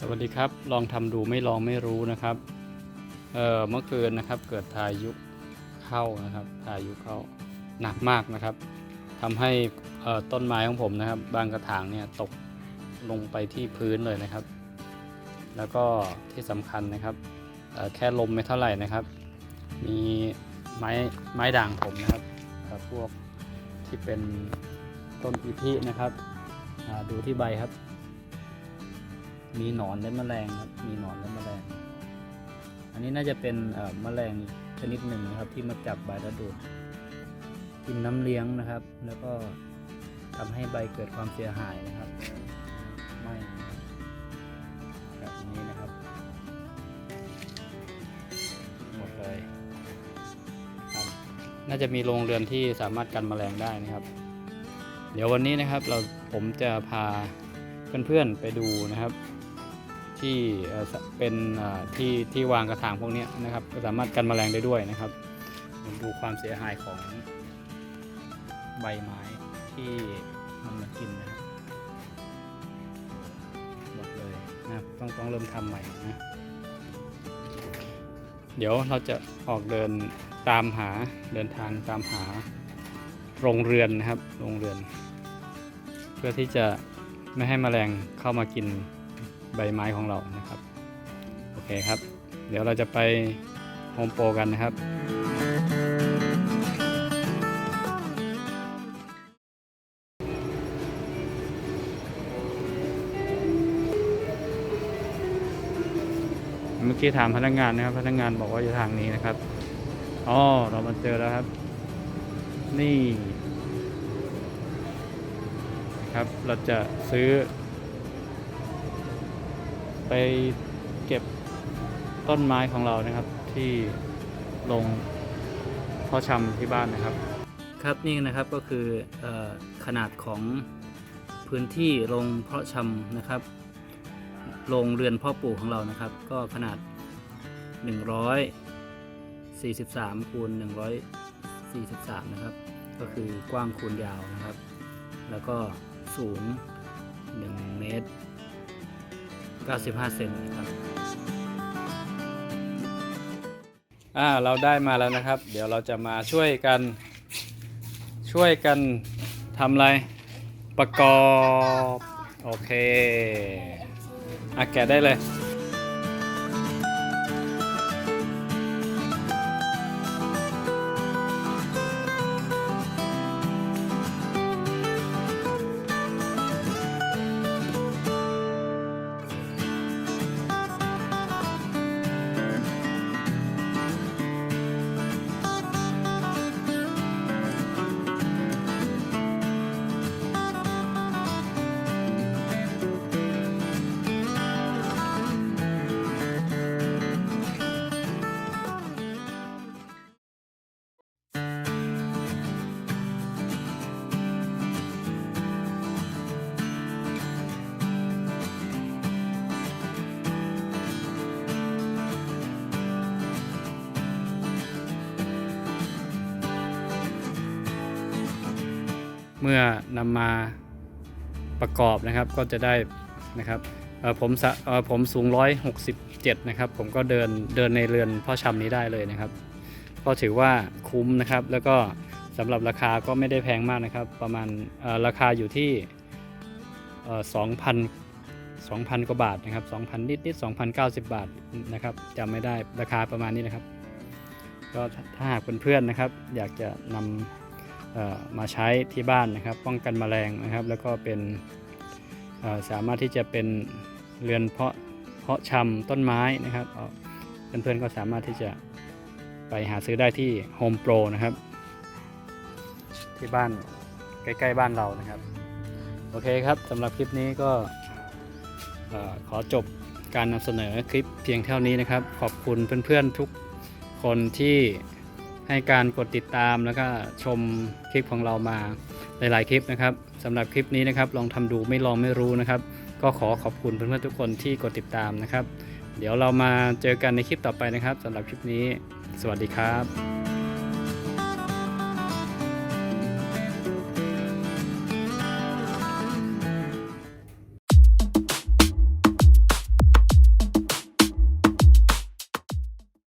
สวัสดีครับ ลองทำดูไม่ลองไม่รู้นะครับ เอ่อเมื่อคืนนะครับ เกิดพายุเข้านะครับพายุเข้าหนักมากนะครับทำให้ต้นไม้ของผมนะครับ บางกระถางเนี่ยตกลงไปที่พื้นเลยนะครับ แล้วก็ที่สำคัญนะครับแค่ลมไม่เท่าไหร่นะครับ มีไม้ไม้ด่างผมนะครับพวกที่เป็นต้นอีพีนะครับดูที่ใบครับ มีหนอนและแมลงครับมีหนอนและแมลง อันนี้น่าจะเป็นแมลงชนิดหนึ่งนะครับ ที่มาจับใบแล้วดูดกินน้ำเลี้ยงนะครับ แล้วก็ทำให้ใบเกิดความเสียหายนะครับไม่แบบนี้นะครับ หมดเลยครับน่าจะมีโรงเรือนที่สามารถกันแมลงได้นะครับ เดี๋ยววันนี้นะครับเราผมจะพาเพื่อนๆไปดูนะครับ ที่เป็นที่ที่วางกระถางพวกนี้นะครับ ก็สามารถกันแมลงได้ด้วยนะครับดูความเสียหายของใบไม้ที่มันมากินนะครับหมดเลยนะครับต้องต้องเริ่มทำใหม่นะเดี๋ยวเราจะออกเดินตามหาเดินทางตามหาโรงเรือนนะครับโรงเรือน เพื่อที่จะไม่ให้แมลงเข้ามากิน ใบไม้ของเรานะครับ โอเคครับ เดี๋ยวเราจะไปโฮมโปรกันนะครับ เมื่อกี้ถามพนักงานนะครับ พนักงานบอกว่าอยู่ทางนี้นะครับอ๋อเรามาเจอแล้วครับ นี่ครับเราจะซื้อ ไปเก็บต้นไม้ของเรานะครับที่ลงเพ่อชำที่บ้านนะครับ ครับนี่นะครับก็คืออขนาดของพื้นที่ลงเพาะชำนะครับโรงเรือนพ่อปลูกของเรานะครับ ก็ขนาด 143คูณ143 นะครับ ก็คือกว้างคูณยาวนะครับ แล้วก็สูง 1 เมตร 95 เซนนะครับอ่าเราได้มาแล้วนะครับ เดี๋ยวเราจะมาช่วยกันช่วยกันทำอะไรประกอบ โอเคอะแกะได้เลย เมื่อนำมาประกอบนะครับก็จะได้นะครับผมผมสูง 167 นะครับ ผมก็เดินเดินในเรือนพ่อชำนี้ได้เลยนะครับ ก็ถือว่าคุ้มนะครับ แล้วก็สำหรับราคาก็ไม่ได้แพงมากนะครับ ประมาณราคาอยู่ที่ 2,000 2,000 กว่าบาทนะครับ 2,000 นิดนิด2,090 บาทนะครับจำไม่ได้ราคาประมาณนี้นะครับ ก็ถ้าหากเพื่อนๆนะครับ อยากจะนำ มาใช้ที่บ้านนะครับ ป้องกันแมลงนะครับ แล้วก็เป็นสามารถที่จะเป็นเรือนเพาะเพาะชำต้นไม้นะครับเพื่อนๆก็สามารถที่จะไปหาซื้อได้ที่ Home Pro นะครับ ที่บ้านใกล้ๆบ้านเรานะครับ โอเคครับสำหรับคลิปนี้ก็ขอจบการนำเสนอคลิปเพียงเท่านี้นะครับ ขอบคุณเพื่อนๆทุกคนที่ ให้การกดติดตามแล้วก็ชมคลิปของเรามาหลาย ๆ คลิปนะครับสำหรับคลิปนี้นะครับ ลองทำดูไม่ลองไม่รู้นะครับ ก็ขอขอบคุณเพื่อนๆทุกคนที่กดติดตามนะครับ เดี๋ยวเรามาเจอกันในคลิปต่อไปนะครับสำหรับคลิปนี้ สวัสดีครับ